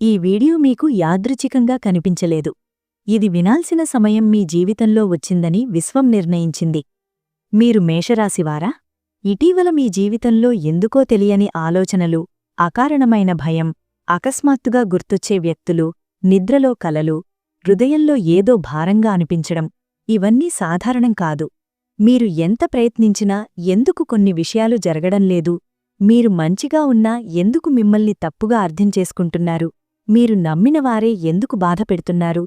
ఈ వీడియో మీకు యాదృచ్ఛికంగా కనిపించలేదు. ఇది వినాల్సిన సమయం మీ జీవితంలో వచ్చిందని విశ్వం నిర్ణయించింది. మీరు మేషరాశివారా ఇటీవల మీ జీవితంలో ఎందుకో తెలియని ఆలోచనలు అకారణమైన భయం అకస్మాత్తుగా గుర్తొచ్చే వ్యక్తులు నిద్రలో కలలు హృదయంలో ఏదో భారంగా అనిపించడం ఇవన్నీ సాధారణం కాదు. మీరు ఎంత ప్రయత్నించినా ఎందుకు కొన్ని విషయాలు జరగడం లేదు? మీరు మంచిగా ఉన్నా ఎందుకు మిమ్మల్ని తప్పుగా అర్థం చేసుకుంటున్నారు? మీరు నమ్మినవారే ఎందుకు బాధపెడుతున్నారు?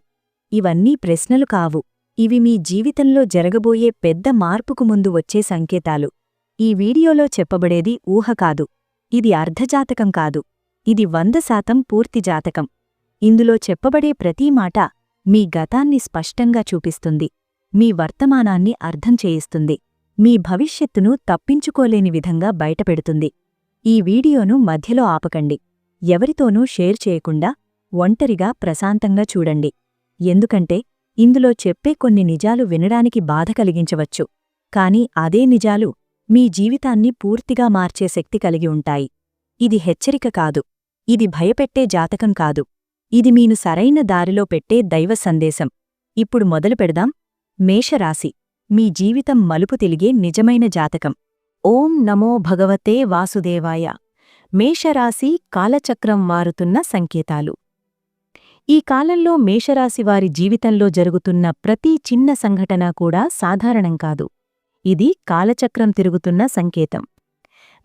ఇవన్నీ ప్రశ్నలు కావు. ఇవి మీ జీవితంలో జరగబోయే పెద్ద మార్పుకు ముందు వచ్చే సంకేతాలు. ఈ వీడియోలో చెప్పబడేది ఊహ కాదు. ఇది అర్ధజాతకం కాదు. ఇది వంద శాతం పూర్తి జాతకం. ఇందులో చెప్పబడే ప్రతీ మాట మీ గతాన్ని స్పష్టంగా చూపిస్తుంది. మీ వర్తమానాన్ని అర్థం చేయిస్తుంది. మీ భవిష్యత్తును తప్పించుకోలేని విధంగా బయటపెడుతుంది. ఈ వీడియోను మధ్యలో ఆపకండి. ఎవరితోనూ షేర్ చేయకుండా ఒంటరిగా ప్రశాంతంగా చూడండి. ఎందుకంటే ఇందులో చెప్పే కొన్ని నిజాలు వినడానికి బాధ కలిగించవచ్చు. కాని అదే నిజాలు మీ జీవితాన్ని పూర్తిగా మార్చే శక్తి కలిగి ఉంటాయి. ఇది హెచ్చరిక కాదు. ఇది భయపెట్టే జాతకం కాదు. ఇది మీను సరైన దారిలో పెట్టే దైవ సందేశం. ఇప్పుడు మొదలు పెడదాం. మేషరాశి. మీ జీవితం మలుపు తిలిగే నిజమైన జాతకం. ఓం నమో భగవతే వాసుదేవాయ. మేషరాశి కాలచక్రం మారుతున్న సంకేతాలు. ఈ కాలంలో మేషరాశి వారి జీవితంలో జరుగుతున్న ప్రతి చిన్న సంఘటన కూడా సాధారణం కాదు. ఇది కాలచక్రం తిరుగుతున్న సంకేతం.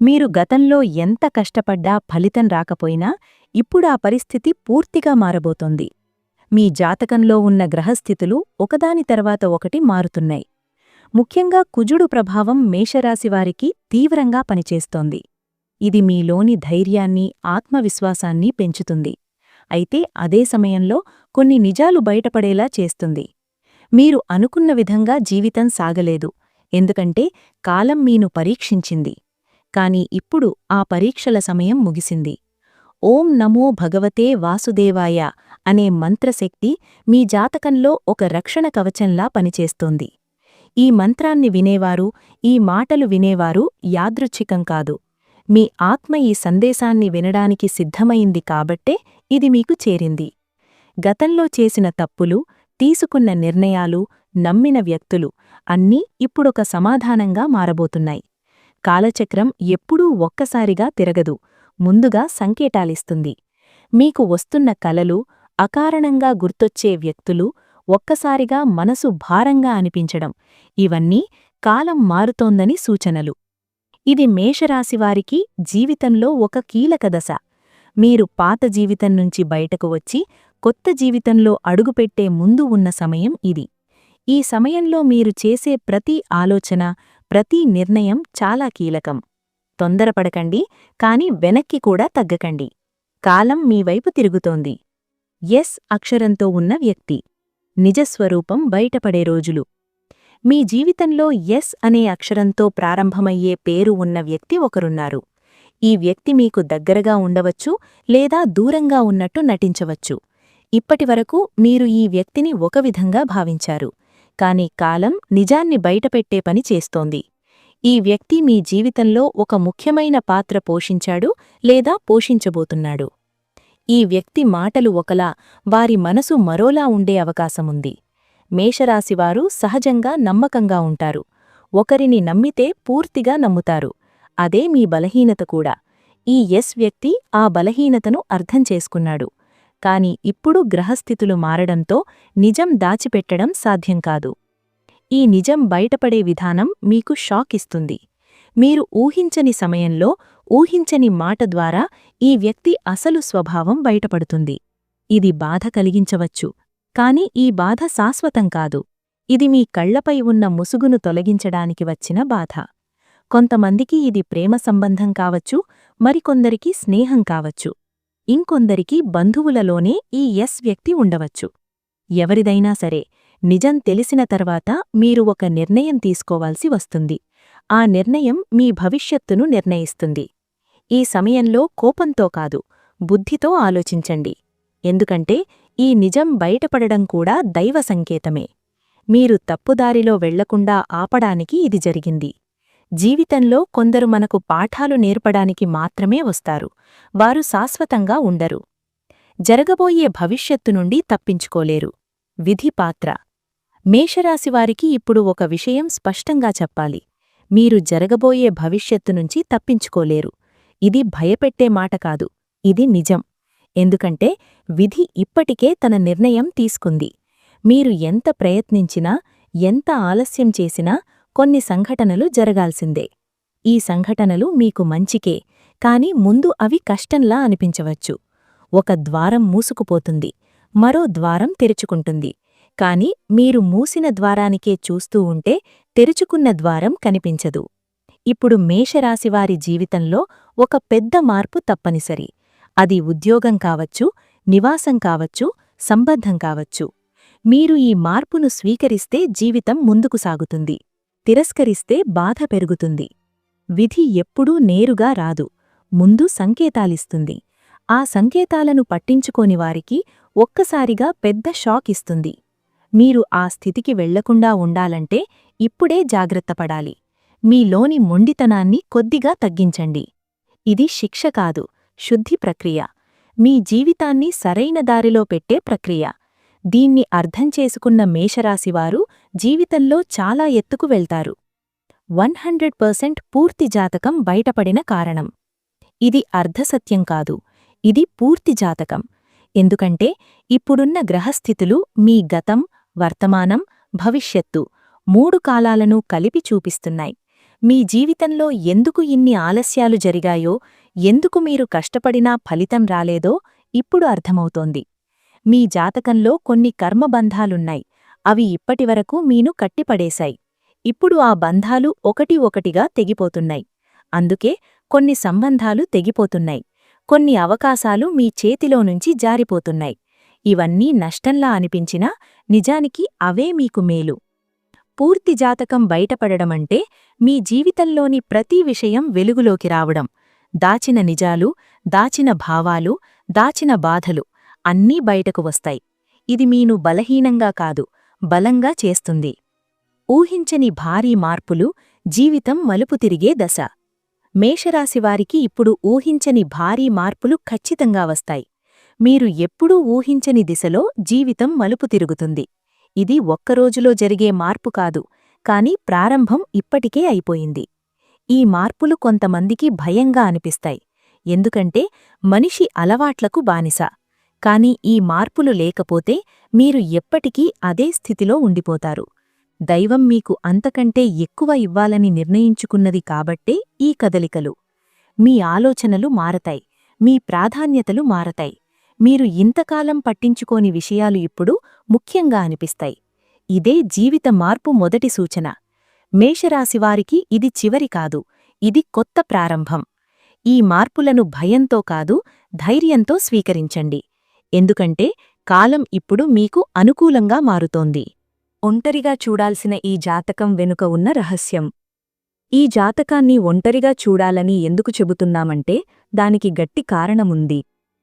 మీరు గతంలో ఎంత కష్టపడ్డా ఫలితం రాకపోయినా ఇప్పుడు ఆ పరిస్థితి పూర్తిగా మారబోతోంది. మీ జాతకంలో ఉన్న గ్రహస్థితులు ఒకదాని తర్వాత ఒకటి మారుతున్నాయి. ముఖ్యంగా కుజుడు ప్రభావం మేషరాశివారికి తీవ్రంగా పనిచేస్తోంది. ఇది మీలోని ధైర్యాన్ని ఆత్మవిశ్వాసాన్ని పెంచుతుంది. అయితే అదే సమయంలో కొన్ని నిజాలు బయటపడేలా చేస్తుంది. మీరు అనుకున్న విధంగా జీవితం సాగలేదు. ఎందుకంటే కాలం మీను పరీక్షించింది. కాని ఇప్పుడు ఆ పరీక్షల సమయం ముగిసింది. ఓం నమో భగవతే వాసుదేవాయ అనే మంత్రశక్తి మీ జాతకంలో ఒక రక్షణ కవచంలా పనిచేస్తోంది. ఈ మంత్రాన్ని వినేవారు ఈ మాటలు వినేవారు యాదృచ్ఛికం కాదు. మీ ఆత్మ ఈ సందేశాన్ని వినడానికి సిద్ధమైంది కాబట్టే ఇది మీకు చేరింది. గతంలో చేసిన తప్పులు తీసుకున్న నిర్ణయాలు నమ్మిన వ్యక్తులు అన్నీ ఇప్పుడొక సమాధానంగా మారబోతున్నాయి. కాలచక్రం ఎప్పుడూ ఒక్కసారిగా తిరగదు ముందుగా సంకేటాలిస్తుంది మీకు వస్తున్న కలలు అకారణంగా గుర్తొచ్చే వ్యక్తులు ఒక్కసారిగా మనసు భారంగా అనిపించడం ఇవన్నీ కాలం మారుతోందని సూచనలు. ఇది మేషరాశివారికి జీవితంలో ఒక కీలక దశ. మీరు పాత జీవితం నుంచి బయటకు వచ్చి కొత్త జీవితంలో అడుగుపెట్టే ముందు ఉన్న సమయం ఇది. ఈ సమయంలో మీరు చేసే ప్రతి ఆలోచన ప్రతి నిర్ణయం చాలా కీలకం. తొందరపడకండి కాని వెనక్కి కూడా తగ్గకండి. కాలం మీ వైపు తిరుగుతోంది. ఎస్ అక్షరంతో ఉన్న వ్యక్తి. నిజస్వరూపం బయటపడే రోజులు. మీ జీవితంలో ఎస్ అనే అక్షరంతో ప్రారంభమయ్యే పేరు ఉన్న వ్యక్తి ఒకరున్నారు. ఈ వ్యక్తి మీకు దగ్గరగా ఉండవచ్చు లేదా దూరంగా ఉన్నట్టు నటించవచ్చు. ఇప్పటివరకు మీరు ఈ వ్యక్తిని ఒక విధంగా భావించారు. కాని కాలం నిజాన్ని బయటపెట్టే పని చేస్తోంది. ఈ వ్యక్తి మీ జీవితంలో ఒక ముఖ్యమైన పాత్ర పోషించాడు లేదా పోషించబోతున్నాడు. ఈ వ్యక్తి మాటలు ఒకలా వారి మనసు మరోలా ఉండే అవకాశముంది. మేషరాశివారు సహజంగా నమ్మకంగా ఉంటారు. ఒకరిని నమ్మితే పూర్తిగా నమ్ముతారు. అదే మీ బలహీనత కూడా. ఈ ఎస్ వ్యక్తి ఆ బలహీనతను అర్థం చేసుకున్నాడు. కాని ఇప్పుడు గ్రహస్థితులు మారడంతో నిజం దాచిపెట్టడం సాధ్యం కాదు. ఈ నిజం బయటపడే విధానం మీకు షాక్ ఇస్తుంది. మీరు ఊహించని సమయంలో ఊహించని మాట ద్వారా ఈ వ్యక్తి అసలు స్వభావం బయటపడుతుంది. ఇది బాధ కలిగించవచ్చు. కాని ఈ బాధ శాశ్వతం కాదు. ఇది మీ కళ్ళపై ఉన్న ముసుగును తొలగించడానికి వచ్చిన బాధ. కొంతమందికి ఇది ప్రేమ సంబంధం కావచ్చు మరికొందరికి స్నేహం కావచ్చు. ఇంకొందరికి బంధువులలోనే ఈ ఎస్ వ్యక్తి ఉండవచ్చు. ఎవరిదైనా సరే నిజం తెలిసిన తర్వాత మీరు ఒక నిర్ణయం తీసుకోవాల్సి వస్తుంది. ఆ నిర్ణయం మీ భవిష్యత్తును నిర్ణయిస్తుంది. ఈ సమయంలో కోపంతో కాదు బుద్ధితో ఆలోచించండి. ఎందుకంటే ఈ నిజం బయటపడడం కూడా దైవ సంకేతమే. మీరు తప్పుదారిలో వెళ్ళకుండా ఆపడానికి ఇది జరిగింది. జీవితంలో కొందరు మనకు పాఠాలు నేర్పడానికి మాత్రమే వస్తారు. వారు శాశ్వతంగా ఉండరు. జరగబోయే భవిష్యత్తు నుండి తప్పించుకోలేరు. విధి పాత్ర. మేషరాశివారికి ఇప్పుడు ఒక విషయం స్పష్టంగా చెప్పాలి. మీరు జరగబోయే భవిష్యత్తు నుంచి తప్పించుకోలేరు. ఇది భయపెట్టే మాట కాదు. ఇది నిజం. ఎందుకంటే విధి ఇప్పటికే తన నిర్ణయం తీసుకుంది. మీరు ఎంత ప్రయత్నించినా ఎంత ఆలస్యం చేసినా కొన్ని సంఘటనలు జరగాల్సిందే. ఈ సంఘటనలు మీకు మంచికే కాని ముందు అవి కష్టంలా అనిపించవచ్చు. ఒక ద్వారం మూసుకుపోతుంది మరో ద్వారం తెరుచుకుంటుంది. కాని మీరు మూసిన ద్వారానికే చూస్తూ ఉంటే తెరుచుకున్న ద్వారం కనిపించదు. ఇప్పుడు మేషరాశివారి జీవితంలో ఒక పెద్ద మార్పు తప్పనిసరి. అది ఉద్యోగం కావచ్చు నివాసం కావచ్చు సంబద్ధం కావచ్చు. మీరు ఈ మార్పును స్వీకరిస్తే జీవితం ముందుకు సాగుతుంది. తిరస్కరిస్తే బాధ పెరుగుతుంది. విధి ఎప్పుడూ నేరుగా రాదు. ముందు సంకేతాలిస్తుంది. ఆ సంకేతాలను పట్టించుకోని వారికి ఒక్కసారిగా పెద్ద షాక్ ఇస్తుంది. మీరు ఆ స్థితికి వెళ్ళకుండా ఉండాలంటే ఇప్పుడే జాగ్రత్తపడాలి మీలోని మొండితనాన్ని కొద్దిగా తగ్గించండి. ఇది శిక్ష కాదు. శుద్ధి ప్రక్రియ. మీ జీవితాన్ని సరైన దారిలో పెట్టే ప్రక్రియ. దీన్ని అర్థం చేసుకున్న మేషరాశివారు జీవితంలో చాలా ఎత్తుకు వెళ్తారు. వన్ హండ్రెడ్ పర్సెంట్ పూర్తి జాతకం బయటపడిన కారణం. ఇది అర్ధసత్యం కాదు. ఇది పూర్తి జాతకం. ఎందుకంటే ఇప్పుడున్న గ్రహస్థితులు మీ గతం వర్తమానం భవిష్యత్తు మూడు కాలాలను కలిపి చూపిస్తున్నాయి. మీ జీవితంలో ఎందుకు ఇన్ని ఆలస్యాలు జరిగాయో ఎందుకు మీరు కష్టపడినా ఫలితం రాలేదో ఇప్పుడు అర్థమవుతోంది. మీ జాతకంలో కొన్ని కర్మబంధాలున్నాయి. అవి ఇప్పటివరకు మీను కట్టిపడేశాయి. ఇప్పుడు ఆ బంధాలు ఒకటి ఒకటిగా తెగిపోతున్నాయి. అందుకే కొన్ని సంబంధాలు తెగిపోతున్నాయి. కొన్ని అవకాశాలు మీ చేతిలో నుంచి జారిపోతున్నాయి. ఇవన్నీ నష్టంలా అనిపించినా నిజానికి అవే మీకు మేలు. పూర్తి జాతకం బయటపడడమంటే మీ జీవితంలోని ప్రతి విషయం వెలుగులోకి రావడం. దాచిన నిజాలు దాచిన భావాలు దాచిన బాధలు అన్నీ బయటకు వస్తాయి. ఇది మీను బలహీనంగా కాదు బలంగా చేస్తుంది. ఊహించని భారీ మార్పులు జీవితం మలుపు తిరిగే దశ. మేషరాశివారికి ఇప్పుడు ఊహించని భారీ మార్పులు ఖచ్చితంగా వస్తాయి. మీరు ఎప్పుడూ ఊహించని దిశలో జీవితం మలుపు తిరుగుతుంది. ఇది ఒక్కరోజులో జరిగే మార్పు కాదు కాని ప్రారంభం ఇప్పటికే అయిపోయింది. ఈ మార్పులు కొంతమందికి భయంగా అనిపిస్తాయి. ఎందుకంటే మనిషి అలవాట్లకు బానిస. కాని ఈ మార్పులు లేకపోతే మీరు ఎప్పటికీ అదే స్థితిలో ఉండిపోతారు. దైవం మీకు అంతకంటే ఎక్కువ ఇవ్వాలని నిర్ణయించుకున్నది కాబట్టే ఈ కదలికలు. మీ ఆలోచనలు మారతాయి. మీ ప్రాధాన్యతలు మారతాయి. మీరు ఇంతకాలం పట్టించుకోని విషయాలు ఇప్పుడు ముఖ్యంగా అనిపిస్తాయి. ఇదే జీవిత మార్పు మొదటి సూచన. మేషరాశివారికి ఇది చివరి కాదు. ఇది కొత్త ప్రారంభం. ఈ మార్పులను భయంతో కాదు ధైర్యంతో స్వీకరించండి. ఎందుకంటే కాలం ఇప్పుడు మీకు అనుకూలంగా మారుతోంది. ఒంటరిగా చూడాల్సిన ఈ జాతకం వెనుక ఉన్న రహస్యం. ఈ జాతకాన్ని ఒంటరిగా చూడాలని ఎందుకు చెబుతున్నామంటే దానికి గట్టి కారణముంది.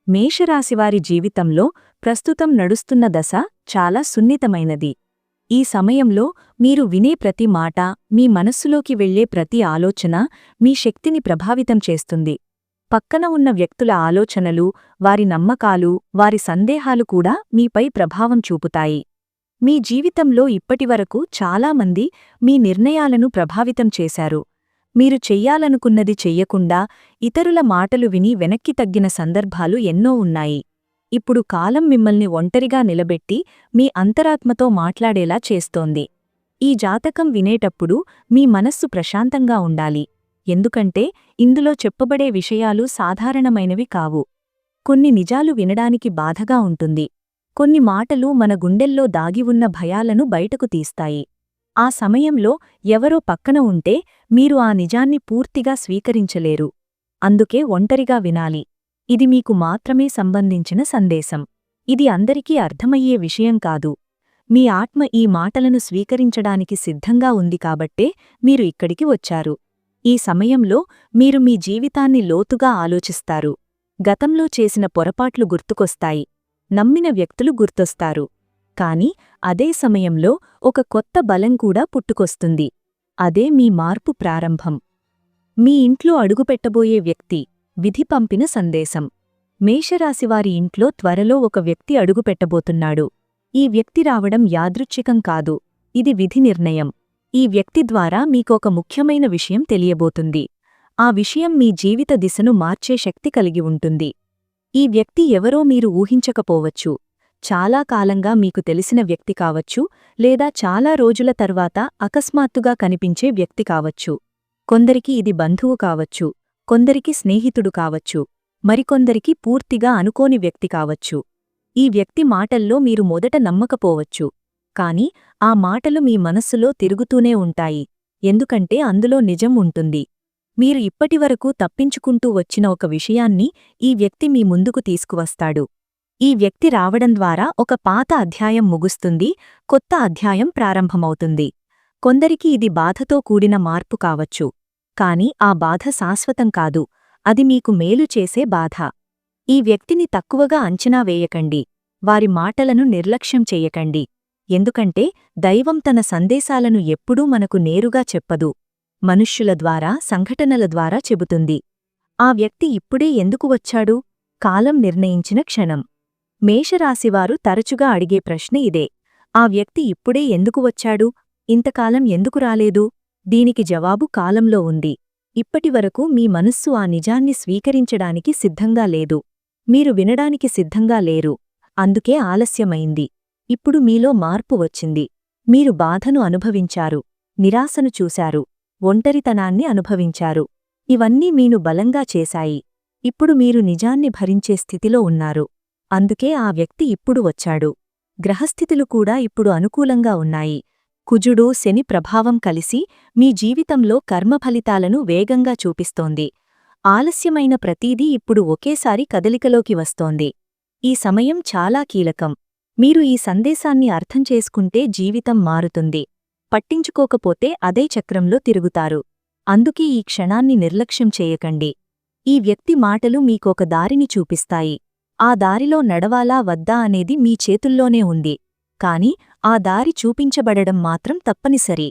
మేషరాశివారి జీవితంలో ప్రస్తుతం నడుస్తున్న దశ చాలా సున్నితమైనది. ఈ సమయంలో మీరు వినే ప్రతి మాట మీ మనస్సులోకి వెళ్ళే ప్రతి ఆలోచన మీ శక్తిని ప్రభావితం చేస్తుంది. పక్కన ఉన్న వ్యక్తుల ఆలోచనలు వారి నమ్మకాలు వారి సందేహాలు కూడా మీపై ప్రభావం చూపుతాయి. మీ జీవితంలో ఇప్పటివరకు చాలామంది మీ నిర్ణయాలను ప్రభావితం చేశారు. మీరు చెయ్యాలనుకున్నది చెయ్యకుండా ఇతరుల మాటలు విని వెనక్కి తగ్గిన సందర్భాలు ఎన్నో ఉన్నాయి. ఇప్పుడు కాలం మిమ్మల్ని ఒంటరిగా నిలబెట్టి మీ అంతరాత్మతో మాట్లాడేలా చేస్తోంది. ఈ జాతకం వినేటప్పుడు మీ మనస్సు ప్రశాంతంగా ఉండాలి. ఎందుకంటే ఇందులో చెప్పబడే విషయాలు సాధారణమైనవి కావు. కొన్ని నిజాలు వినడానికి బాధగా ఉంటుంది. కొన్ని మాటలు మన గుండెల్లో దాగి ఉన్న భయాలను బయటకు తీస్తాయి. ఆ సమయంలో ఎవరో పక్కన ఉంటే మీరు ఆ నిజాన్ని పూర్తిగా స్వీకరించలేరు. అందుకే ఒంటరిగా వినాలి. ఇది మీకు మాత్రమే సంబంధించిన సందేశం. ఇది అందరికీ అర్థమయ్యే విషయం కాదు. మీ ఆత్మ ఈ మాటలను స్వీకరించడానికి సిద్ధంగా ఉంది కాబట్టే మీరు ఇక్కడికి వచ్చారు. ఈ సమయంలో మీరు మీ జీవితాన్ని లోతుగా ఆలోచిస్తారు. గతంలో చేసిన పొరపాట్లు గుర్తుకొస్తాయి. నమ్మిన వ్యక్తులు గుర్తొస్తారు. కాని అదే సమయంలో ఒక కొత్త బలం కూడా పుట్టుకొస్తుంది. అదే మీ మార్పు ప్రారంభం. మీ ఇంట్లో అడుగుపెట్టబోయే వ్యక్తి. విధి పంపిన సందేశం. మేషరాశివారి ఇంట్లో త్వరలో ఒక వ్యక్తి అడుగుపెట్టబోతున్నాడు. ఈ వ్యక్తి రావడం యాదృచ్ఛికం కాదు. ఇది విధి నిర్ణయం. ఈ వ్యక్తి ద్వారా మీకొక ముఖ్యమైన విషయం తెలియబోతుంది. ఆ విషయం మీ జీవిత దిశను మార్చే శక్తి కలిగి ఉంటుంది. ఈ వ్యక్తి ఎవరో మీరు ఊహించకపోవచ్చు. చాలా కాలంగా మీకు తెలిసిన వ్యక్తి కావచ్చు లేదా చాలా రోజుల తర్వాత అకస్మాత్తుగా కనిపించే వ్యక్తి కావచ్చు. కొందరికి ఇది బంధువు కావచ్చు. కొందరికి స్నేహితుడు కావచ్చు మరికొందరికి పూర్తిగా అనుకోని వ్యక్తి కావచ్చు. ఈ వ్యక్తి మాటల్లో మీరు మొదట నమ్మకపోవచ్చు కాని ఆ మాటలు మీ మనస్సులో తిరుగుతూనే ఉంటాయి ఎందుకంటే అందులో నిజం ఉంటుంది. మీరు ఇప్పటివరకు తప్పించుకుంటూ వచ్చిన ఒక విషయాన్ని ఈ వ్యక్తి మీ ముందుకు తీసుకువస్తాడు. ఈ వ్యక్తి రావడం ద్వారా ఒక పాత అధ్యాయం ముగుస్తుంది కొత్త అధ్యాయం ప్రారంభమవుతుంది. కొందరికి ఇది బాధతో కూడిన మార్పు కావచ్చు. కాని ఆ బాధ శాశ్వతం కాదు. అది మీకు మేలు చేసే బాధ. ఈ వ్యక్తిని తక్కువగా అంచనా వేయకండి. వారి మాటలను నిర్లక్ష్యం చెయ్యకండి ఎందుకంటే దైవం తన సందేశాలను ఎప్పుడూ మనకు నేరుగా చెప్పదు. మనుష్యుల ద్వారా సంఘటనల ద్వారా చెబుతుంది. ఆ వ్యక్తి ఇప్పుడే ఎందుకు వచ్చాడు? కాలం నిర్ణయించిన క్షణం. మేషరాశివారు తరచుగా అడిగే ప్రశ్న ఇదే. ఆ వ్యక్తి ఇప్పుడే ఎందుకు వచ్చాడు? ఇంతకాలం ఎందుకు రాలేదు? దీనికి జవాబు కాలంలో ఉంది. ఇప్పటివరకు మీ మనస్సు ఆ నిజాన్ని స్వీకరించడానికి సిద్ధంగా లేదు. మీరు వినడానికి సిద్ధంగా లేరు. అందుకే ఆలస్యమైంది. ఇప్పుడు మీలో మార్పు వచ్చింది. మీరు బాధను అనుభవించారు. నిరాశను చూశారు. ఒంటరితనాన్ని అనుభవించారు. ఇవన్నీ మీను బలంగా చేశాయి. ఇప్పుడు మీరు నిజాన్ని భరించే స్థితిలో ఉన్నారు. అందుకే ఆ వ్యక్తి ఇప్పుడు వచ్చాడు. గ్రహస్థితులు కూడా ఇప్పుడు అనుకూలంగా ఉన్నాయి. కుజుడు శని ప్రభావం కలిసి మీ జీవితంలో కర్మఫలితాలను వేగంగా చూపిస్తోంది. ఆలస్యమైన ప్రతీదీ ఇప్పుడు ఒకేసారి కదలికలోకి వస్తోంది. ఈ సమయం చాలా కీలకం. మీరు ఈ సందేశాన్ని అర్థం చేసుకుంటే జీవితం మారుతుంది. పట్టించుకోకపోతే అదే చక్రంలో తిరుగుతారు. అందుకే ఈ క్షణాన్ని నిర్లక్ష్యం చేయకండి. ఈ వ్యక్తి మాటలు మీకొక దారిని చూపిస్తాయి. ఆ దారిలో నడవాలా వద్దా అనేది మీ చేతుల్లోనే ఉంది. కాని ఆ దారి చూపించబడడం మాత్రం తప్పనిసరి.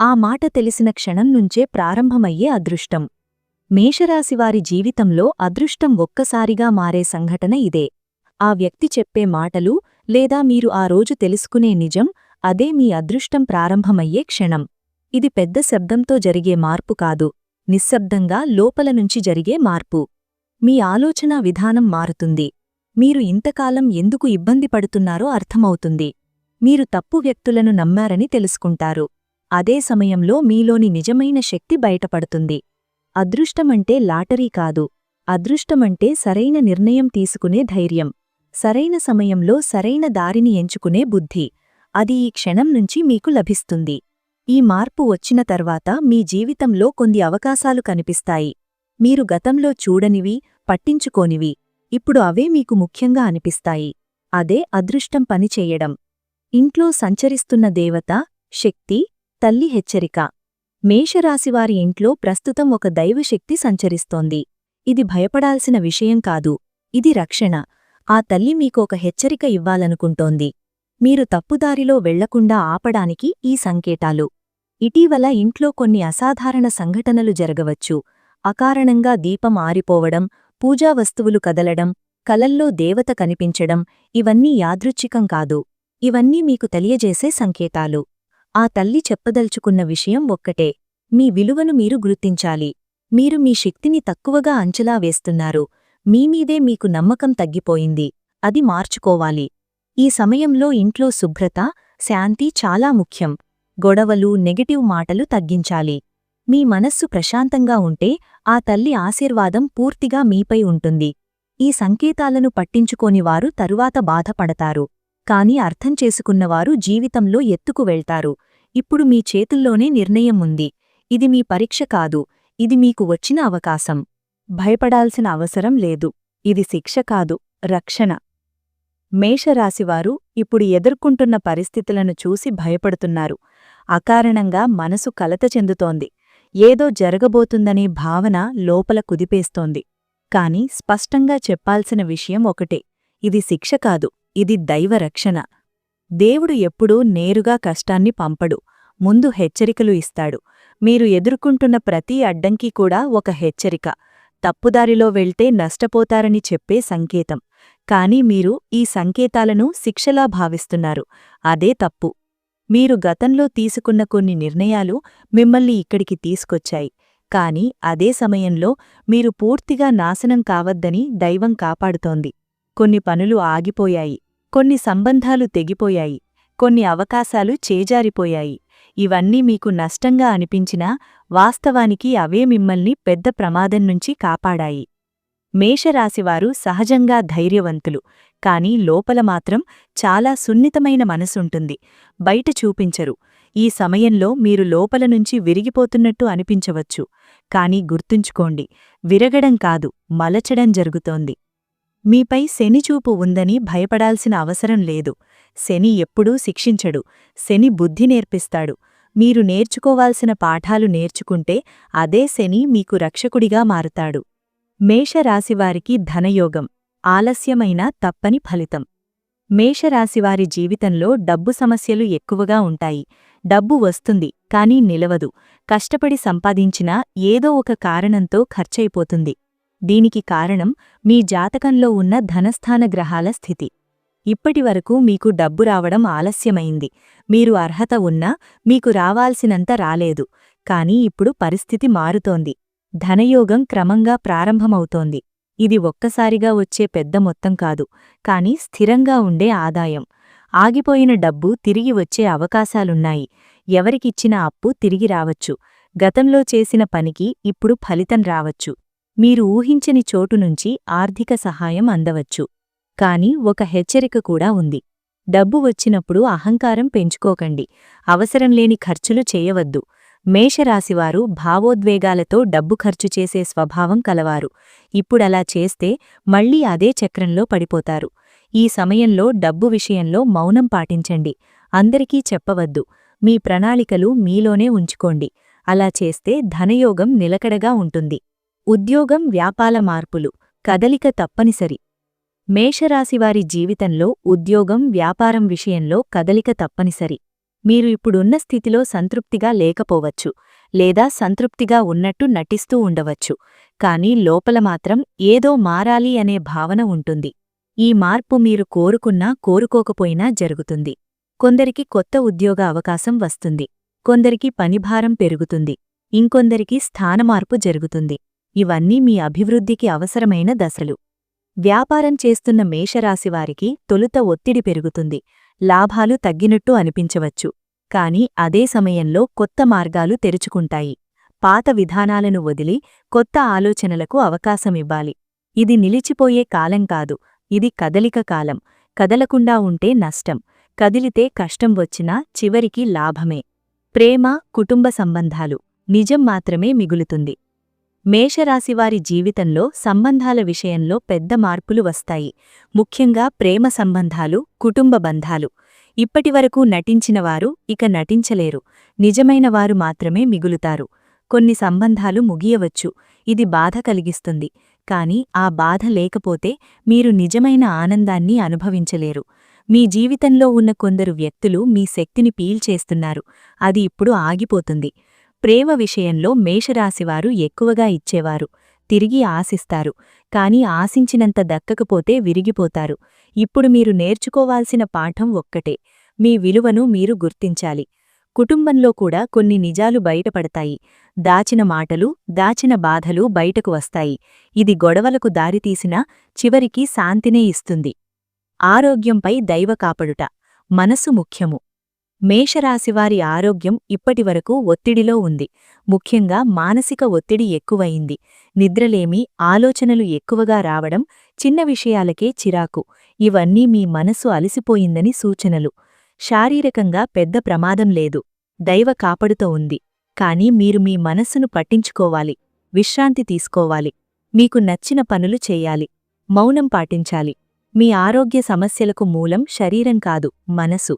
ఆ మాట తెలిసిన క్షణం నుంచే ప్రారంభమయ్యే అదృష్టం. మేషరాశివారి జీవితంలో అదృష్టం ఒక్కసారిగా మారే సంఘటన ఇదే. ఆ వ్యక్తి చెప్పే మాటలు లేదా మీరు ఆ రోజు తెలుసుకునే నిజం అదే మీ అదృష్టం ప్రారంభమయ్యే క్షణం. ఇది పెద్ద శబ్దంతో జరిగే మార్పు కాదు. నిశ్శబ్దంగా లోపల నుంచి జరిగే మార్పు. మీ ఆలోచనా విధానం మారుతుంది. మీరు ఇంతకాలం ఎందుకు ఇబ్బంది పడుతున్నారో అర్థమవుతుంది. మీరు తప్పు వ్యక్తులను నమ్మారని తెలుసుకుంటారు. అదే సమయంలో మీలోని నిజమైన శక్తి బయటపడుతుంది. అదృష్టమంటే లాటరీ కాదు. అదృష్టమంటే సరైన నిర్ణయం తీసుకునే ధైర్యం. సరైన సమయంలో సరైన దారిని ఎంచుకునే బుద్ధి. అది ఈ క్షణం నుంచి మీకు లభిస్తుంది. ఈ మార్పు వచ్చిన తర్వాత మీ జీవితంలో కొన్ని అవకాశాలు కనిపిస్తాయి. మీరు గతంలో చూడనివి పట్టించుకోనివి. ఇప్పుడు అవే మీకు ముఖ్యంగా అనిపిస్తాయి. అదే అదృష్టం పనిచేయడం. ఇంట్లో సంచరిస్తున్న దేవత శక్తి తల్లి హెచ్చరిక. మేషరాశివారి ఇంట్లో ప్రస్తుతం ఒక దైవశక్తి సంచరిస్తోంది. ఇది భయపడాల్సిన విషయం కాదు. ఇది రక్షణ. ఆ తల్లి మీకొక హెచ్చరిక ఇవ్వాలనుకుంటోంది. మీరు తప్పుదారిలో వెళ్ళకుండా ఆపడానికి ఈ సంకేతాలు. ఇటీవల ఇంట్లో కొన్ని అసాధారణ సంఘటనలు జరగవచ్చు. అకారణంగా దీపం ఆరిపోవడం పూజా వస్తువులు కదలడం కలల్లో దేవత కనిపించడం ఇవన్నీ యాదృచ్ఛికం కాదు. ఇవన్నీ మీకు తెలియజేసే సంకేతాలు. ఆ తల్లి చెప్పదల్చుకున్న విషయం ఒక్కటే. మీ విలువను మీరు గుర్తించాలి. మీరు మీ శక్తిని తక్కువగా అంచలా వేస్తున్నారు. మీమీదే మీకు నమ్మకం తగ్గిపోయింది. అది మార్చుకోవాలి. ఈ సమయంలో ఇంట్లో శుభ్రత శాంతి చాలా ముఖ్యం. గొడవలు నెగటివ్ మాటలు తగ్గించాలి. మీ మనస్సు ప్రశాంతంగా ఉంటే ఆ తల్లి ఆశీర్వాదం పూర్తిగా మీపై ఉంటుంది. ఈ సంకేతాలను పట్టించుకోనివారు తరువాత బాధపడతారు. కాని అర్థం చేసుకున్నవారు జీవితంలో ఎత్తుకు వెళ్తారు. ఇప్పుడు మీ చేతుల్లోనే నిర్ణయం ఉంది. ఇది మీ పరీక్ష కాదు. ఇది మీకు వచ్చిన అవకాశం. భయపడాల్సిన అవసరం లేదు. ఇది శిక్ష కాదు. రక్షణ. మేషరాశివారు ఇప్పుడు ఎదుర్కొంటున్న పరిస్థితులను చూసి భయపడుతున్నారు. అకారణంగా మనసు కలత చెందుతోంది. ఏదో జరగబోతుందనే భావన లోపల కుదిపేస్తోంది. కాని స్పష్టంగా చెప్పాల్సిన విషయం ఒకటే. ఇది శిక్ష కాదు. ఇది దైవరక్షణ. దేవుడు ఎప్పుడూ నేరుగా కష్టాన్ని పంపడు ముందు హెచ్చరికలు ఇస్తాడు. మీరు ఎదుర్కొంటున్న ప్రతి అడ్డంకి కూడా ఒక హెచ్చరిక. తప్పుదారిలో వెళ్తే నష్టపోతారని చెప్పే సంకేతం. కాని మీరు ఈ సంకేతాలను శిక్షలా భావిస్తున్నారు. అదే తప్పు. మీరు గతంలో తీసుకున్న కొన్ని నిర్ణయాలు మిమ్మల్ని ఇక్కడికి తీసుకొచ్చాయి. కాని అదే సమయంలో మీరు పూర్తిగా నాశనం కావద్దని దైవం కాపాడుతోంది. కొన్ని పనులు ఆగిపోయాయి. కొన్ని సంబంధాలు తెగిపోయాయి కొన్ని అవకాశాలు చేజారిపోయాయి. ఇవన్నీ మీకు నష్టంగా అనిపించినా వాస్తవానికి అవే మిమ్మల్ని పెద్ద ప్రమాదం నుంచి కాపాడాయి. మేషరాశివారు సహజంగా ధైర్యవంతులు కాని లోపల మాత్రం చాలా సున్నితమైన మనసుంటుంది బయట చూపించరు. ఈ సమయంలో మీరు లోపల నుంచి విరిగిపోతున్నట్టు అనిపించవచ్చు కాని గుర్తుంచుకోండి విరగడం కాదు మలచడం జరుగుతోంది. మీపై శనిచూపు ఉందని భయపడాల్సిన అవసరం లేదు. శని ఎప్పుడూ శిక్షించడు. శని బుద్ధి నేర్పిస్తాడు. మీరు నేర్చుకోవాల్సిన పాఠాలు నేర్చుకుంటే అదే శని మీకు రక్షకుడిగా మారుతాడు. మేషరాశివారికి ధనయోగం. ఆలస్యమైన తప్పని ఫలితం. మేషరాశివారి జీవితంలో డబ్బు సమస్యలు ఎక్కువగా ఉంటాయి. డబ్బు వస్తుంది కానీ నిలవదు. కష్టపడి సంపాదించినా ఏదో ఒక కారణంతో ఖర్చయిపోతుంది దీనికి కారణం మీ జాతకంలో ఉన్న ధనస్థాన గ్రహాల స్థితి. ఇప్పటివరకు మీకు డబ్బు రావడం ఆలస్యమైంది. మీరు అర్హత ఉన్నా మీకు రావాల్సినంత రాలేదు. కాని ఇప్పుడు పరిస్థితి మారుతోంది. ధనయోగం క్రమంగా ప్రారంభమవుతోంది. ఇది ఒక్కసారిగా వచ్చే పెద్ద మొత్తం కాదు. కాని స్థిరంగా ఉండే ఆదాయం. ఆగిపోయిన డబ్బు తిరిగి వచ్చే అవకాశాలున్నాయి. ఎవరికిచ్చిన అప్పు తిరిగి రావచ్చు. గతంలో చేసిన పనికి ఇప్పుడు ఫలితం రావచ్చు. మీరు ఊహించని చోటు నుంచి ఆర్థిక సహాయం అందవచ్చు. కాని ఒక హెచ్చరిక కూడా ఉంది. డబ్బు వచ్చినప్పుడు అహంకారం పెంచుకోకండి. అవసరం లేని ఖర్చులు చేయవద్దు. మేషరాశివారు భావోద్వేగాలతో డబ్బు ఖర్చు చేసే స్వభావం కలవారు. ఇప్పుడలా చేస్తే మళ్ళీ అదే చక్రంలో పడిపోతారు. ఈ సమయంలో డబ్బు విషయంలో మౌనం పాటించండి. అందరికీ చెప్పవద్దు. మీ ప్రణాళికలు మీలోనే ఉంచుకోండి. అలా చేస్తే ధనయోగం నిలకడగా ఉంటుంది. ఉద్యోగం వ్యాపాల మార్పులు కదలిక తప్పనిసరి. మేషరాశివారి జీవితంలో ఉద్యోగం వ్యాపారం విషయంలో కదలిక తప్పనిసరి. మీరు ఇప్పుడున్న స్థితిలో సంతృప్తిగా లేకపోవచ్చు లేదా సంతృప్తిగా ఉన్నట్టు నటిస్తూ ఉండవచ్చు కాని లోపల మాత్రం ఏదో మారాలి అనే భావన ఉంటుంది. ఈ మార్పు మీరు కోరుకున్నా కోరుకోకపోయినా జరుగుతుంది. కొందరికి కొత్త ఉద్యోగ అవకాశం వస్తుంది. కొందరికి పనిభారం పెరుగుతుంది. ఇంకొందరికి స్థానమార్పు జరుగుతుంది. ఇవన్నీ మీ అభివృద్ధికి అవసరమైన దశలు. వ్యాపారం చేస్తున్న మేషరాశివారికి తొలుత ఒత్తిడి పెరుగుతుంది. లాభాలు తగ్గినట్టు అనిపించవచ్చు. కాని అదే సమయంలో కొత్త మార్గాలు తెరుచుకుంటాయి. పాత విధానాలను వదిలి కొత్త ఆలోచనలకు అవకాశమివ్వాలి. ఇది నిలిచిపోయే కాలం కాదు. ఇది కదలిక కాలం. కదలకుండా ఉంటే నష్టం. కదిలితే కష్టం వచ్చినా చివరికి లాభమే. ప్రేమ కుటుంబ సంబంధాలు. నిజం మాత్రమే మిగులుతుంది. మేషరాశివారి జీవితంలో సంబంధాల విషయంలో పెద్ద మార్పులు వస్తాయి. ముఖ్యంగా ప్రేమ సంబంధాలు కుటుంబ బంధాలు. ఇప్పటివరకు నటించినవారు ఇక నటించలేరు. నిజమైనవారు మాత్రమే మిగులుతారు. కొన్ని సంబంధాలు ముగియవచ్చు. ఇది బాధ కలిగిస్తుంది. కాని ఆ బాధ లేకపోతే మీరు నిజమైన ఆనందాన్ని అనుభవించలేరు. మీ జీవితంలో ఉన్న కొందరు వ్యక్తులు మీ శక్తిని పీల్చేస్తున్నారు. అది ఇప్పుడు ఆగిపోతుంది. ప్రేమ విషయంలో మేషరాశివారు ఎక్కువగా ఇచ్చేవారు. తిరిగి ఆశిస్తారు. కాని ఆశించినంత దక్కకపోతే విరిగిపోతారు. ఇప్పుడు మీరు నేర్చుకోవాల్సిన పాఠం ఒక్కటే. మీ విలువను మీరు గుర్తించాలి. కుటుంబంలో కూడా కొన్ని నిజాలు బయటపడతాయి. దాచిన మాటలు దాచిన బాధలు బయటకు వస్తాయి. ఇది గొడవలకు దారితీసినా చివరికి శాంతినే ఇస్తుంది. ఆరోగ్యంపై దైవ కాపడుట. మనసు ముఖ్యము. మేషరాశివారి ఆరోగ్యం ఇప్పటివరకు ఒత్తిడిలో ఉంది. ముఖ్యంగా మానసిక ఒత్తిడి ఎక్కువయింది నిద్రలేమి ఆలోచనలు ఎక్కువగా రావడం చిన్న విషయాలకే చిరాకు. ఇవన్నీ మీ మనసు అలసిపోయిందని సూచనలు. శారీరకంగా పెద్ద ప్రమాదం లేదు. దైవ కాపడుతో ఉంది. కాని మీరు మీ మనస్సును పట్టించుకోవాలి. విశ్రాంతి తీసుకోవాలి. మీకు నచ్చిన పనులు చేయాలి. మౌనం పాటించాలి. మీ ఆరోగ్య సమస్యలకు మూలం శరీరం కాదు మనసు.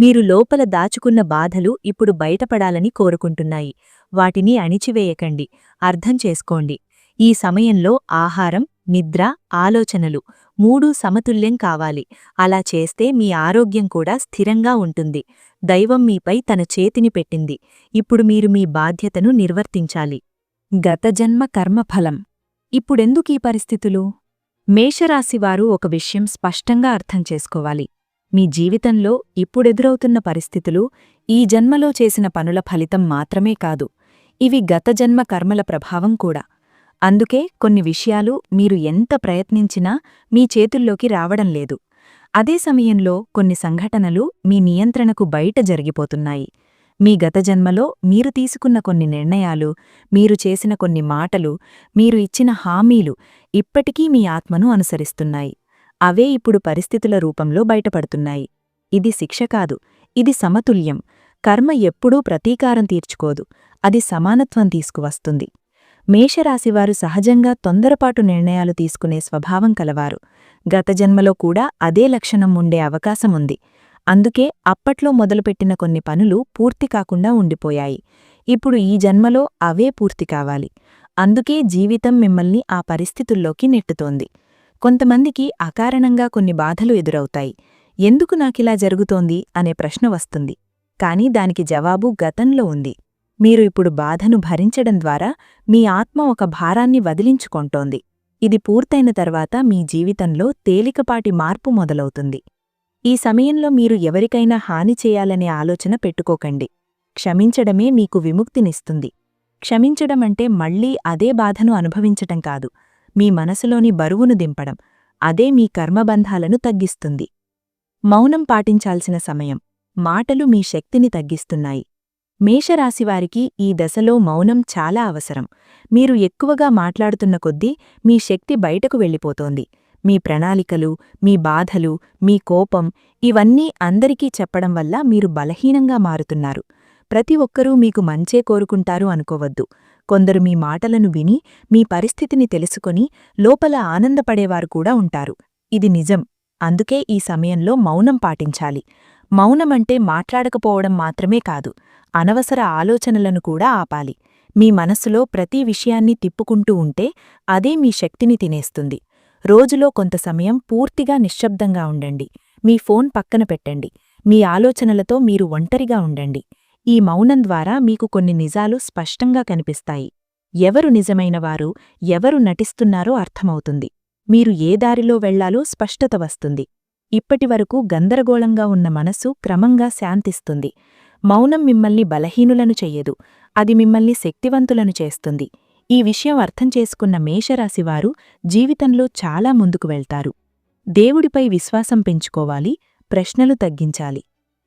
మీరు లోపల దాచుకున్న బాధలు ఇప్పుడు బయటపడాలని కోరుకుంటున్నాయి. వాటిని అణిచివేయకండి. అర్థం చేసుకోండి. ఈ సమయంలో ఆహారం నిద్ర ఆలోచనలు మూడూ సమతుల్యం కావాలి. అలా చేస్తే మీ ఆరోగ్యం కూడా స్థిరంగా ఉంటుంది. దైవం మీపై తన చేతిని పెట్టింది. ఇప్పుడు మీరు మీ బాధ్యతను నిర్వర్తించాలి. గతజన్మ కర్మఫలం. ఇప్పుడెందుకీ పరిస్థితులు? మేషరాశివారు ఒక విషయం స్పష్టంగా అర్థం చేసుకోవాలి. మీ జీవితంలో ఇప్పుడెదురవుతున్న పరిస్థితులు ఈ జన్మలో చేసిన పనుల ఫలితం మాత్రమే కాదు ఇవి గత జన్మ కర్మల ప్రభావం కూడా. అందుకే కొన్ని విషయాలు మీరు ఎంత ప్రయత్నించినా మీ చేతుల్లోకి రావడం లేదు. అదే సమయంలో కొన్ని సంఘటనలు మీ నియంత్రణకు బయట జరిగిపోతున్నాయి. మీ గత జన్మలో మీరు తీసుకున్న కొన్ని నిర్ణయాలు మీరు చేసిన కొన్ని మాటలు మీరు ఇచ్చిన హామీలు ఇప్పటికీ మీ ఆత్మను అనుసరిస్తున్నాయి. అవే ఇప్పుడు పరిస్థితుల రూపంలో బయటపడుతున్నాయి. ఇది శిక్ష కాదు ఇది సమతుల్యం. కర్మ ఎప్పుడూ ప్రతీకారం తీర్చుకోదు అది సమానత్వం తీసుకువస్తుంది. మేషరాశివారు సహజంగా తొందరపాటు నిర్ణయాలు తీసుకునే స్వభావం కలవారు. గత జన్మలో కూడా అదే లక్షణం ఉండే అవకాశముంది అందుకే అప్పట్లో మొదలుపెట్టిన కొన్ని పనులు పూర్తి కాకుండా ఉండిపోయాయి. ఇప్పుడు ఈ జన్మలో అవే పూర్తి కావాలి. అందుకే జీవితం మిమ్మల్ని ఆ పరిస్థితుల్లోకి నెట్టుతోంది. కొంతమందికి అకారణంగా కొన్ని బాధలు ఎదురవుతాయి. ఎందుకు నాకిలా జరుగుతోంది? అనే ప్రశ్న వస్తుంది. కాని దానికి జవాబు గతంలో ఉంది. మీరు ఇప్పుడు బాధను భరించడం ద్వారా మీ ఆత్మ ఒక భారాన్ని వదిలించుకొంటోంది. ఇది పూర్తయిన తర్వాత మీ జీవితంలో తేలికపాటి మార్పు మొదలవుతుంది. ఈ సమయంలో మీరు ఎవరికైనా హాని చేయాలనే ఆలోచన పెట్టుకోకండి. క్షమించడమే మీకు విముక్తినిస్తుంది. క్షమించడమంటే మళ్ళీ అదే బాధను అనుభవించటం కాదు. మీ మనసులోని బరువును దింపడం అదే మీ కర్మబంధాలను తగ్గిస్తుంది. మౌనం పాటించాల్సిన సమయం మాటలు మీ శక్తిని తగ్గిస్తున్నాయి. మేషరాశివారికి ఈ దశలో మౌనం చాలా అవసరం. మీరు ఎక్కువగా మాట్లాడుతున్న కొద్దీ మీ శక్తి బయటకు వెళ్ళిపోతోంది. మీ ప్రణాళికలు మీ బాధలు మీ కోపం ఇవన్నీ అందరికీ చెప్పడం వల్ల మీరు బలహీనంగా మారుతున్నారు. ప్రతి ఒక్కరూ మీకు మంచే కోరుకుంటారు అనుకోవద్దు. కొందరు మీ మాటలను విని మీ పరిస్థితిని తెలుసుకొని లోపల ఆనందపడేవారు కూడా ఉంటారు. ఇది నిజం. అందుకే ఈ సమయంలో మౌనం పాటించాలి. మౌనమంటే మాట్లాడకపోవడం మాత్రమే కాదు అనవసర ఆలోచనలను కూడా ఆపాలి. మీ మనస్సులో ప్రతి విషయాన్ని తిప్పుకుంటూ ఉంటే అదే మీ శక్తిని తినేస్తుంది. రోజులో కొంత సమయం పూర్తిగా నిశ్శబ్దంగా ఉండండి. మీ ఫోన్ పక్కన పెట్టండి. మీ ఆలోచనలతో మీరు ఒంటరిగా ఉండండి. ఈ మౌనం ద్వారా మీకు కొన్ని నిజాలు స్పష్టంగా కనిపిస్తాయి. ఎవరు నిజమైనవారు ఎవరు నటిస్తున్నారో అర్థమవుతుంది. మీరు ఏ దారిలో వెళ్ళాలో స్పష్టత వస్తుంది. ఇప్పటివరకు గందరగోళంగా ఉన్న మనసు క్రమంగా శాంతిస్తుంది. మౌనం మిమ్మల్ని బలహీనులను చెయ్యదు. అది మిమ్మల్ని శక్తివంతులను చేస్తుంది. ఈ విషయం అర్థం చేసుకున్న మేషరాశివారు జీవితంలో చాలా ముందుకు వెళ్తారు. దేవుడిపై విశ్వాసం పెంచుకోవాలి ప్రశ్నలు తగ్గించాలి.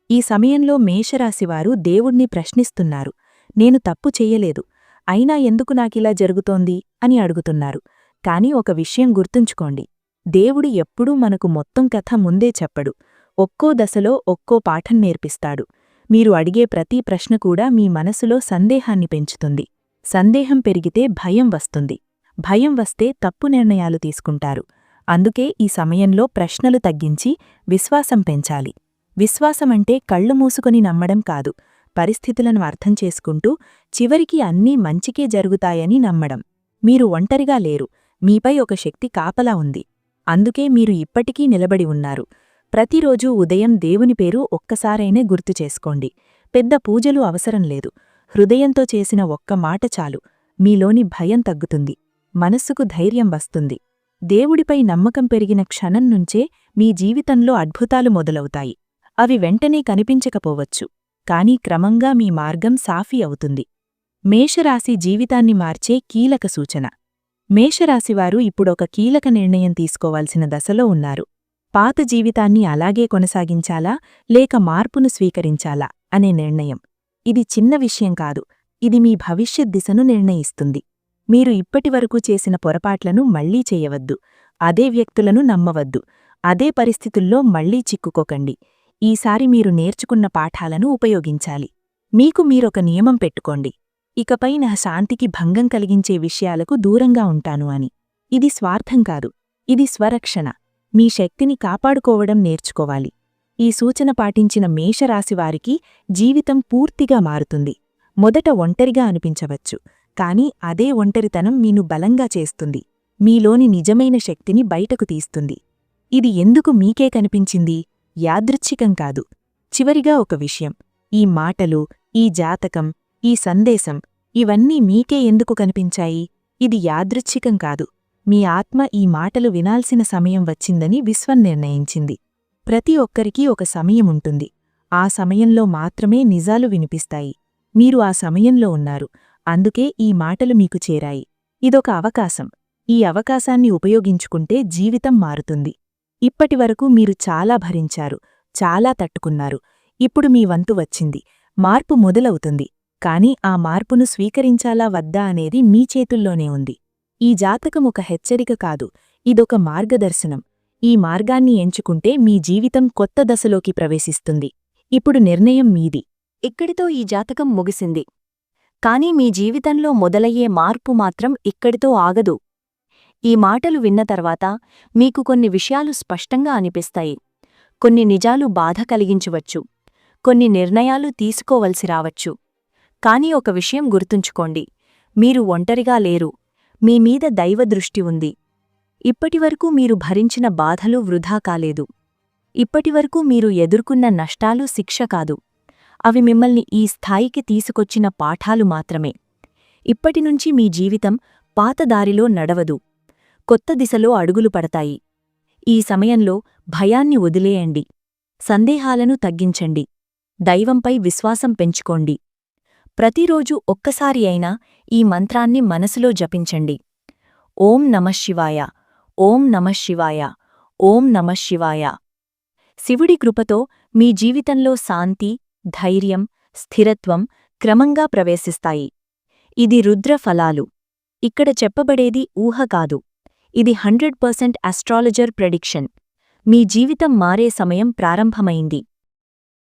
ఈ సమయంలో మేషరాశివారు దేవుణ్ణి ప్రశ్నిస్తున్నారు. నేను తప్పు చెయ్యలేదు అయినా ఎందుకు నాకిలా జరుగుతోంది? అని అడుగుతున్నారు. కాని ఒక విషయం గుర్తుంచుకోండి. దేవుడు ఎప్పుడూ మనకు మొత్తం కథ ముందే చెప్పడు. ఒక్కో దశలో ఒక్కో పాఠం నేర్పిస్తాడు. మీరు అడిగే ప్రతి ప్రశ్న కూడా మీ మనసులో సందేహాన్ని పెంచుతుంది. సందేహం పెరిగితే భయం వస్తుంది. భయం వస్తే తప్పు నిర్ణయాలు తీసుకుంటారు. అందుకే ఈ సమయంలో ప్రశ్నలు తగ్గించి విశ్వాసం పెంచాలి. విశ్వాసమంటే కళ్ళు మూసుకొని నమ్మడం కాదు. పరిస్థితులను అర్థం చేసుకుంటూ చివరికి అన్నీ మంచికే జరుగుతాయని నమ్మడం. మీరు ఒంటరిగా లేరు. మీపై ఒక శక్తి కాపలా ఉంది. అందుకే మీరు ఇప్పటికీ నిలబడి ఉన్నారు. ప్రతిరోజూ ఉదయం దేవుని పేరు ఒక్కసారైనే గుర్తు చేసుకోండి. పెద్ద పూజలు అవసరం లేదు. హృదయంతో చేసిన ఒక్క మాట చాలు. మీలోని భయం తగ్గుతుంది. మనస్సుకు ధైర్యం వస్తుంది. దేవుడిపై నమ్మకం పెరిగిన క్షణం నుంచే మీ జీవితంలో అద్భుతాలు మొదలవుతాయి. అవి వెంటనే కనిపించకపోవచ్చు. కాని క్రమంగా మీ మార్గం సాఫీ అవుతుంది. మేషరాశి జీవితాన్ని మార్చే కీలక సూచన. మేషరాశివారు ఇప్పుడొక కీలక నిర్ణయం తీసుకోవాల్సిన దశలో ఉన్నారు. పాత జీవితాన్ని అలాగే కొనసాగించాలా? లేక మార్పును స్వీకరించాలా? అనే నిర్ణయం. ఇది చిన్న విషయం కాదు. ఇది మీ భవిష్యత్ దిశను నిర్ణయిస్తుంది. మీరు ఇప్పటివరకు చేసిన పొరపాట్లను మళ్ళీ చేయవద్దు. అదే వ్యక్తులను నమ్మవద్దు. అదే పరిస్థితుల్లో మళ్ళీ చిక్కుకోకండి. ఈసారి మీరు నేర్చుకున్న పాఠాలను ఉపయోగించాలి. మీకు మీరొక నియమం పెట్టుకోండి. ఇకపై నా శాంతికి భంగం కలిగించే విషయాలకు దూరంగా ఉంటాను అని. ఇది స్వార్థం కాదు. ఇది స్వరక్షణ. మీ శక్తిని కాపాడుకోవడం నేర్చుకోవాలి. ఈ సూచన పాటించిన మేషరాశివారికి జీవితం పూర్తిగా మారుతుంది. మొదట ఒంటరిగా అనిపించవచ్చు. కాని అదే ఒంటరితనం మీను బలంగా చేస్తుంది. మీలోని నిజమైన శక్తిని బయటకు తీస్తుంది. ఇది ఎందుకు మీకే కనిపించింది? యాదృచ్ఛికం కాదు. చివరిగా ఒక విషయం. ఈ మాటలు ఈ జాతకం ఈ సందేశం ఇవన్నీ మీకే ఎందుకు కనిపించాయి? ఇది యాదృచ్ఛికం కాదు. మీ ఆత్మ ఈ మాటలు వినాల్సిన సమయం వచ్చిందని విశ్వం నిర్ణయించింది. ప్రతి ఒక్కరికీ ఒక సమయం ఉంటుంది. ఆ సమయంలో మాత్రమే నిజాలు వినిపిస్తాయి. మీరు ఆ సమయంలో ఉన్నారు. అందుకే ఈ మాటలు మీకు చేరాయి. ఇదొక అవకాశం. ఈ అవకాశాన్ని ఉపయోగించుకుంటే జీవితం మారుతుంది. ఇప్పటివరకు మీరు చాలా భరించారు చాలా తట్టుకున్నారు. ఇప్పుడు మీ వంతు వచ్చింది మార్పు మొదలవుతుంది. కాని ఆ మార్పును స్వీకరించాలా వద్దా అనేది మీ చేతుల్లోనే ఉంది. ఈ జాతకం ఒక హెచ్చరిక కాదు ఇదొక మార్గదర్శనం. ఈ మార్గాన్ని ఎంచుకుంటే మీ జీవితం కొత్త దశలోకి ప్రవేశిస్తుంది. ఇప్పుడు నిర్ణయం మీది. ఇక్కడితో ఈ జాతకం ముగిసింది. కాని మీ జీవితంలో మొదలయ్యే మార్పు మాత్రం ఇక్కడితో ఆగదు. ఈ మాటలు విన్న తర్వాత మీకు కొన్ని విషయాలు స్పష్టంగా అనిపిస్తాయి. కొన్ని నిజాలు బాధ కలిగించవచ్చు. కొన్ని నిర్ణయాలు తీసుకోవలసి రావచ్చు. కాని ఒక విషయం గుర్తుంచుకోండి. మీరు ఒంటరిగా లేరు. మీ మీద దైవ దృష్టి ఉంది. ఇప్పటివరకు మీరు భరించిన బాధలు వృధా కాలేదు. ఇప్పటివరకు మీరు ఎదుర్కొన్న నష్టాలు శిక్ష కాదు. అవి మిమ్మల్ని ఈ స్థాయికి తీసుకొచ్చిన పాఠాలు మాత్రమే. ఇప్పటినుంచి మీ జీవితం పాతదారిలో నడవదు. కొత్త దిశలో అడుగులు పడతాయి. ఈ సమయంలో భయాన్ని వదిలేయండి. సందేహాలను తగ్గించండి. దైవంపై విశ్వాసం పెంచుకోండి. ప్రతిరోజూ ఒక్కసారి అయినా ఈ మంత్రాన్ని మనసులో జపించండి. ఓం నమశివాయ ఓం నమశివాయ ఓం నమశివాయ శివుడి కృపతో మీ జీవితంలో శాంతి ధైర్యం స్థిరత్వం క్రమంగా ప్రవేశిస్తాయి. ఇది రుద్ర ఫలాలు ఇక్కడ చెప్పబడేది ఊహ కాదు. ఇది హండ్రెడ్ పర్సెంట్ అస్ట్రాలజర్ ప్రెడిక్షన్ మీ జీవితం మారే సమయం ప్రారంభమైంది.